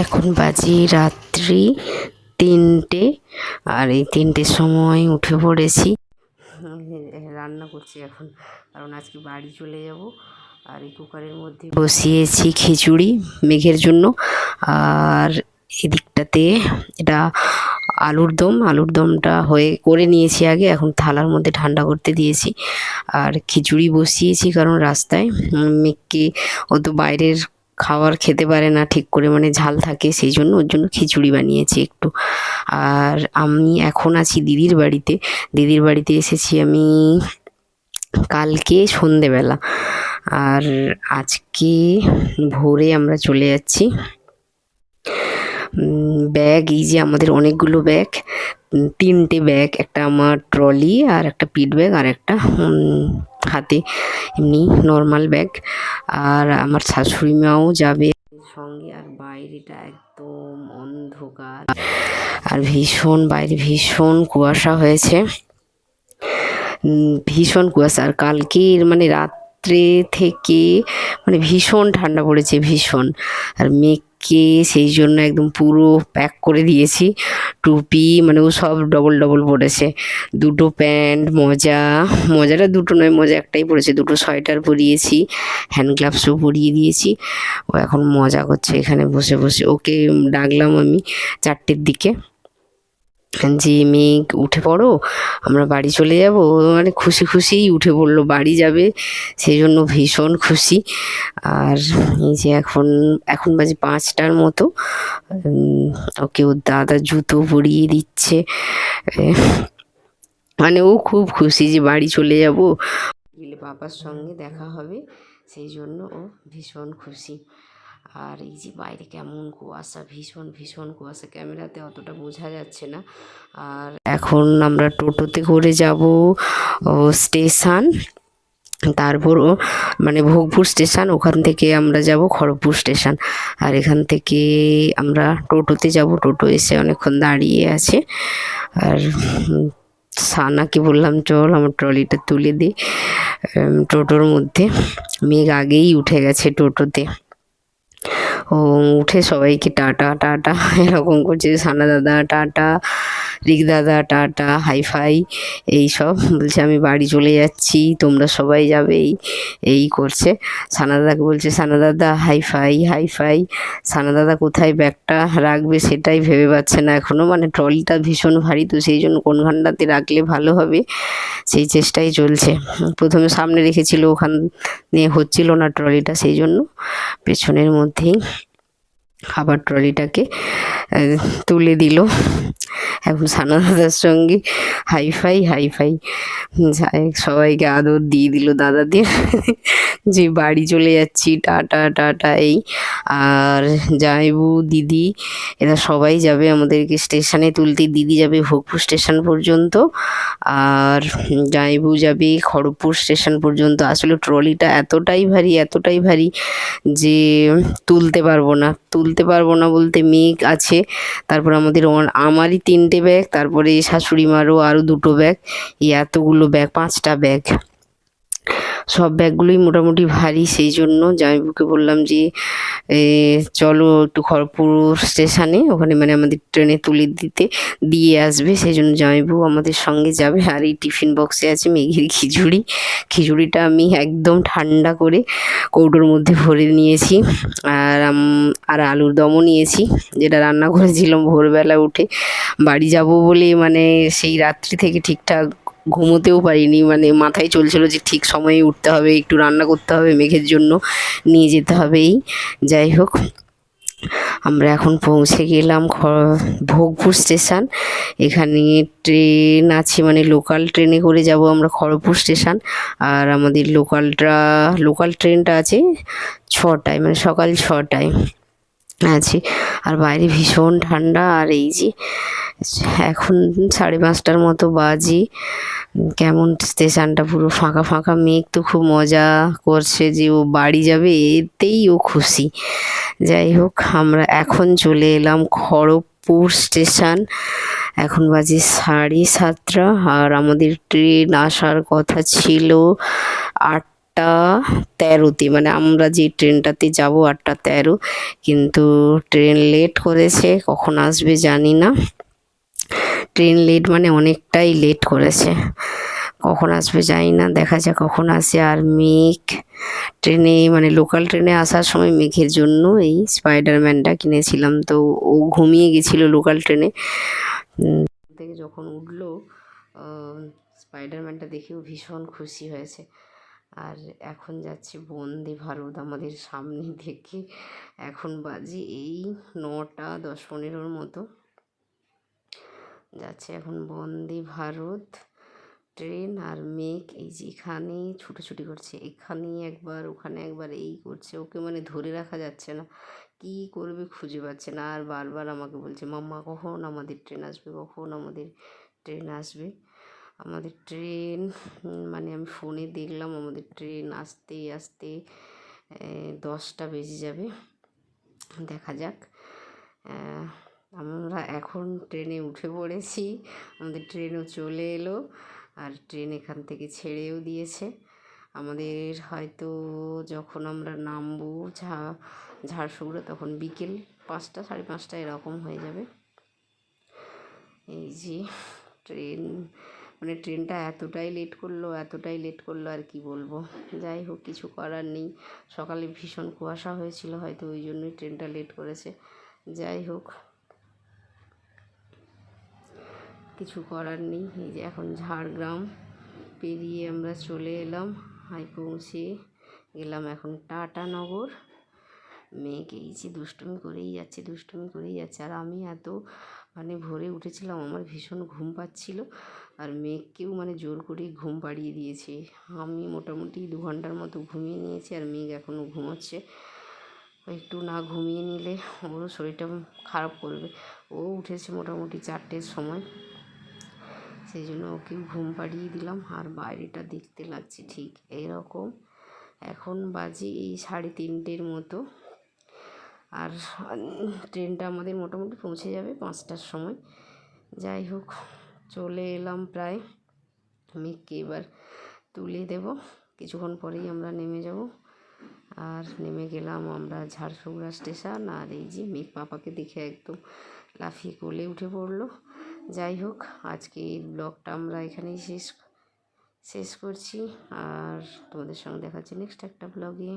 এখন বাজে রাত্রি তিনটে আর এই তিনটের সময় উঠে পড়েছি। রান্না করছি এখন, কারণ আজকে বাড়ি চলে যাব। আর এই কুকারের মধ্যে বসিয়েছি খিচুড়ি মেঘের জন্য। আর এদিকটাতে এটা আলুর দম, আলুর দমটা হয়ে, করে নিয়েছি আগে, এখন থালার মধ্যে ঠান্ডা করতে দিয়েছি। আর খিচুড়ি বসিয়েছি কারণ রাস্তায়। মেঘকে, ও তো বাইরের খাবার খেতে পারে না, ঠিক করে মানে ঝাল থাকে, সেই জন্য ওর জন্য খিচুড়ি বানিয়েছি একটু। আর আমি এখন আছি দিদির বাড়িতে। দিদির বাড়িতে এসেছি আমি কালকে সন্ধেবেলা। আর আজকে ভোরে আমরা চলে যাচ্ছি। ব্যাগ, এই যে আমাদের অনেকগুলো ব্যাগ, তিনটে ব্যাগ, একটা আমার ট্রলি আর একটা পিট ব্যাগ আর একটা হাতে, এমনি নর্মাল ব্যাগ আর আমার শাশুড়ি মাও যাবে। সঙ্গে আর বাইরেটা একদম অন্ধকার। আর ভীষণ, বাইরে ভীষণ কুয়াশা হয়েছে। ভীষণ কুয়াশা। আর কালকের মানে রাত্রে থেকে মানে ভীষণ ঠান্ডা পড়েছে, ভীষণ। আর মেঘকে সেই জন্য একদম পুরো প্যাক করে দিয়েছি। টুপি মানে ও সব ডবল ডবল পরেছে। দুটো প্যান্ট, মজা। মজাটা দুটো নয়, মজা একটাই পরেছে। দুটো সোয়েটার পরিয়েছি হ্যান্ড গ্লাভসও পরিয়ে দিয়েছি। ও এখন মজা করছে এখানে বসে বসে। ওকে ডাকলাম আমি চারটের দিকে। যে মেঘ উঠে পড়ো, আমরা বাড়ি চলে যাব। মানে খুশি খুশিই উঠে পড়ল, বাড়ি যাবে। সেই জন্য ভীষণ খুশি। আর এই যে এখন এখন বাজে পাঁচটার মতো। ওকে ওর দাদা জুতো পরিয়ে দিচ্ছে। মানে ও খুব খুশি যে বাড়ি চলে যাব। বাবার সঙ্গে দেখা হবে। সেই জন্য ও ভীষণ খুশি। আর এই যে বাইরে কেমন কুয়াশা, ভীষণ ভীষণ কুয়াশা, ক্যামেরাতে অতটা বোঝা যাচ্ছে না। আর এখন আমরা টোটোতে করে যাব স্টেশন। তারপর মানে ভোগপুর স্টেশন, ওখান থেকে আমরা যাব খড়গপুর স্টেশন। আর এখান থেকে আমরা টোটোতে যাব, টোটো এসে অনেকক্ষণ দাঁড়িয়ে আছে। আর সানাকে বললাম, চল আমার ট্রলিটা তুলে দে। টোটোর মধ্যে। মেঘ আগেই উঠে গেছে টোটোতে। উঠে সবাইকে টাটা টাটা এরকম করছে সানা দাদা টাটা। রিক দাদা, টাটা হাই ফাই এই সব বলছে, আমি বাড়ি চলে যাচ্ছি, তোমরা সবাই যাবে। এই করছে। সানা দাদাকে বলছে, সানা দাদা high five high five Sana দাদা কোথায় ব্যাগটা রাখবে সেটাই ভেবে পাচ্ছে না এখনও মানে ট্রলিটা ভীষণ ভারী, তো সেই জন্য কোন ঘন্টাতে রাখলে ভালো হবে? সেই চেষ্টাই চলছে। প্রথমে সামনে রেখেছিল, ওখান নিয়ে হচ্ছিল না ট্রলিটা, সেই জন্য পেছনের মধ্যেই আবার ট্রলিটাকে তুলে দিল। এখন সানা দাদার সঙ্গে হাইফাই হাইফাই সবাইকে আদর দিয়ে দিল দাদাদের। যে বাড়ি চলে যাচ্ছি, টাটা টাটা এই। আর জামাইবু দিদি, এরা সবাই যাবে আমাদেরকে স্টেশনে তুলতে। দিদি যাবে ভোগপুর স্টেশন পর্যন্ত। আর জামাইবু যাবে খড়গপুর স্টেশন পর্যন্ত। আসলে ট্রলিটা এতটাই ভারী এতটাই ভারী যে তুলতে পারব না। তুলতে পারব না বলতে মেঘ আছে। তারপর আমাদের আমারই তিনটে ব্যাগ তারপরে শাশুড়ি মারও আরও দুটো ব্যাগ এই এতগুলো ব্যাগ পাঁচটা ব্যাগ সব ব্যাগগুলোই মোটামুটি ভারী, সেই জন্য জামাইবাবুকে বললাম যে চলো একটু খড়গপুর স্টেশনে, ওখানে মানে আমাদের ট্রেনে তুলে দিতে, দিয়ে আসবে, সেই জন্য জামাইবাবু আমাদের সঙ্গে যাবে। আর এই টিফিন বক্সে আছে মেঘের খিচুড়ি। খিচুড়িটা আমি একদম ঠান্ডা করে কৌটোর মধ্যে ভরে নিয়েছি। আর আর আলুর দমও নিয়েছি, যেটা রান্না করেছিলাম ভোরবেলা উঠে। বাড়ি যাব বলে মানে সেই রাত্রি থেকে ঠিকঠাক ঘুমোতেও পারিনি মানে মাথায় চলছিল যে ঠিক সময়ে উঠতে হবে, একটু রান্না করতে হবে, মেঘের জন্য নিয়ে যেতে হবে এই যাই হোক, আমরা এখন পৌঁছে গেলাম ভোগপুর স্টেশন। এখানে ট্রেন আছে মানে লোকাল ট্রেনে করে যাব আমরা খড়গপুর স্টেশন। আর আমাদের লোকালটা, লোকাল ট্রেনটা আছে ছটায় মানে সকাল ছটায়। আছে। আর বাইরে ভীষণ ঠান্ডা, আর এই যে এখন সাড়ে পাঁচটার মতো বাজি। কেমন স্টেশনটা পুরো ফাঁকা ফাঁকা, মেঘ তো খুব মজা করছে যে ও বাড়ি যাবে, এতেই ও খুশি। যাই হোক, আমরা এখন চলে এলাম খড়গপুর স্টেশন। এখন বাজে সাড়ে সাতটা, আর আমাদের ট্রেন আসার কথা ছিল আট আটটা তেরোতে মানে আমরা যে ট্রেনটাতে যাব আটটা তেরো, কিন্তু ট্রেন লেট করেছে, কখন আসবে জানি না। ট্রেন লেট মানে অনেকটাই লেট করেছে। কখন আসবে জানি না, দেখা যাক কখন আসে। আর মেঘ, ট্রেনে মানে লোকাল ট্রেনে আসার সময় মেঘের জন্য এই স্পাইডারম্যানটা কিনেছিলাম, তো ও ঘুমিয়ে গেছিল লোকাল ট্রেনে। থেকে যখন উঠল স্পাইডারম্যানটা দেখেও ভীষণ খুশি হয়েছে। আর এখন যাচ্ছে বন্দে ভারত আমাদের সামনে থেকে এখন বাজে এই নটা দশ পনেরোর মতো। যাচ্ছে এখন বন্দে ভারত ট্রেন আর মেঘ। এই যে এখানে ছুটোছুটি করছে। এখানে একবার, ওখানে একবার এই করছে। ওকে মানে ধরে রাখা যাচ্ছে না। কী করবে খুঁজে পাচ্ছে না। আর বারবার আমাকে বলছে, মাম্মা, কখন আমাদের ট্রেন আসবে? কখন আমাদের ট্রেন আসবে? আমাদের ট্রেন মানে আমি ফোনে দেখলাম আমাদের ট্রেন আসতে আসতে দশটা বেজে যাবে। দেখা যাক। আমরা এখন ট্রেনে উঠে পড়েছি। আমাদের ট্রেনও চলে এলো আর ট্রেন এখান থেকে ছেড়েও দিয়েছে। আমাদের হয়তো যখন আমরা নামবো ঝা ঝাড়শুগুড়ো তখন বিকেল পাঁচটা, সাড়ে পাঁচটা এরকম হয়ে যাবে। এই যে ট্রেন মানে ট্রেনটা এতটাই লেট করল, এতটাই লেট করল আর কি বলব। যাই হোক, কিছু করার নেই। সকালে ভীষণ কুয়াশা হয়েছিল, হয়তো ওই জন্যই ট্রেনটা লেট করেছে। যাই হোক, কিছু করার নেই। এই যে এখন ঝাড়গ্রাম পেরিয়ে আমরা চলে এলাম, হাই পৌঁছে গেলাম এখন টাটানগর মেঘ এই যে দুষ্টুমি করেই যাচ্ছে, দুষ্টুমি করেই যাচ্ছে। আর আমি এত মানে ভোরে উঠেছিলাম, আমার ভীষণ ঘুম পাচ্ছিল। আর মেঘকেও মানে জোর করেই ঘুম পাড়িয়ে দিয়েছে। আমি মোটামুটি দু ঘণ্টার মতো ঘুমিয়ে নিয়েছি আর মেঘ এখনও ঘুমোচ্ছে। একটু না ঘুমিয়ে নিলে ওরও শরীরটা খারাপ করবে। ও উঠেছে মোটামুটি চারটের সময়। সেই জন্য ওকে ঘুম পাড়িয়ে দিলাম আর বাইরেটা দেখতে লাগছে ঠিক এইরকম এখন বাজে এই সাড়ে তিনটের মতো। আর ট্রেনটা আমাদের মোটামুটি পৌঁছে যাবে পাঁচটার সময়। যাই হোক। চলে এলাম প্রায়। মেঘকে এবার তুলে দেব? কিছুক্ষণ পরেই আমরা নেমে যাব। আর নেমে গেলাম আমরা ঝাড়সুগুড়া স্টেশন। আর এই যে মেঘ পাপাকে দেখে একদম লাফিয়ে কোলে উঠে পড়ল। যাই হোক আজকে এই ব্লগটা আমরা এখানেই শেষ শেষ করছি। আর তোমাদের সঙ্গে দেখা হচ্ছে নেক্সট একটা ব্লগে।